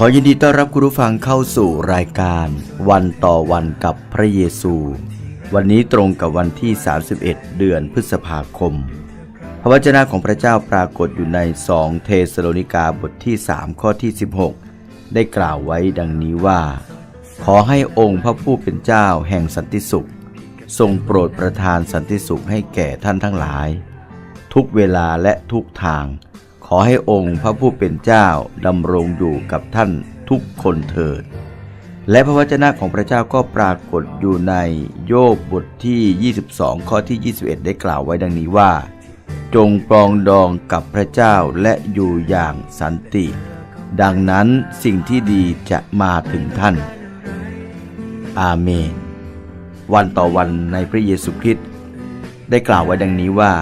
ขอยินดีต้อนรับคุณผู้ฟังเข้าสู่รายการ วันต่อวันกับพระเยซู วันนี้ตรงกับวันที่ 31 เดือนพฤษภาคม พระวจนะของพระเจ้าปรากฏอยู่ใน 2 เทสโลนิกาบทที่ 3 ข้อที่ 16 ได้กล่าวไว้ดังนี้ว่า ขอให้องค์พระผู้เป็นเจ้าแห่งสันติสุข ทรงโปรดประทานสันติสุขให้แก่ท่านทั้งหลาย ทุกเวลาและทุกทาง ขอให้องค์พระผู้เป็นเจ้าดำรงอยู่กับท่านทุกคนเถิด และพระวจนะของพระเจ้าก็ปรากฏอยู่ในโยบบทที่ 22 ข้อที่ 21 ได้กล่าวไว้ดังนี้ว่า จงปรองดองกับพระเจ้าและอยู่อย่างสันติ ดังนั้นสิ่งที่ดีจะมาถึงท่าน อาเมน วันต่อวันในพระเยซูคริสต์ได้กล่าวไว้ดังนี้ว่า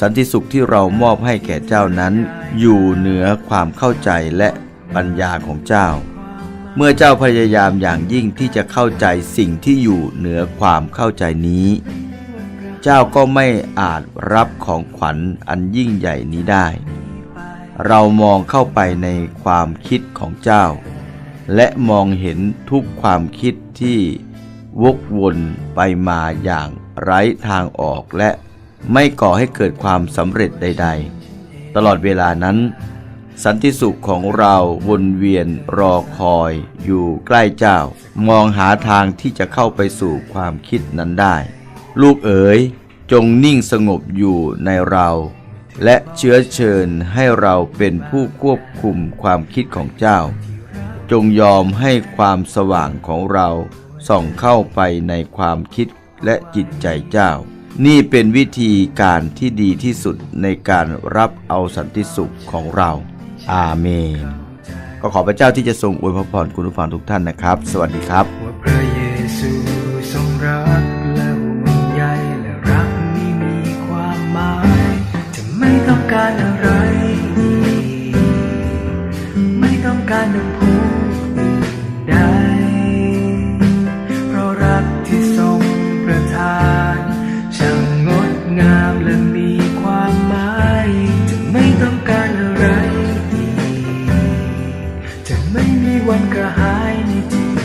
สันติสุขที่เรามอบให้แก่เจ้านั้น อยู่เหนือความเข้าใจและปัญญาของเจ้า เมื่อเจ้าพยายามอย่างยิ่งที่จะเข้าใจสิ่งที่อยู่เหนือความเข้าใจนี้ เจ้าก็ไม่อาจรับของขวัญอันยิ่งใหญ่นี้ได้ เรามองเข้าไปในความคิดของเจ้า และมองเห็นทุกความคิดที่วกวนไปมาอย่างไร้ทางออกและ ไม่ก่อให้เกิดความสำเร็จใด ๆ ตลอดเวลานั้น สันติสุขของเราวนเวียนรอคอยอยู่ใกล้เจ้า มองหาทางที่จะเข้าไปสู่ความคิดนั้นได้ ลูกเอ๋ยจงนิ่งสงบอยู่ในเรา และเชื้อเชิญให้เราเป็นผู้ควบคุมความคิดของเจ้า จงยอมให้ความสว่างของเราส่องเข้าไปในความคิดและจิตใจเจ้า นี่เป็นวิธีการที่ดีที่สุดในการรับเอาสันติสุขของเรา อาเมน ก็ขอพระเจ้าที่จะทรงอวยพรคุณผู้ฟังทุกท่านนะครับ สวัสดีครับว่าพระเยซูทรงรักและห่วงใยและรักนี้มีความหมายจะไม่ต้องการอะไร ไม่ต้องการน้ำ ไม่มีวันกระหายในจิต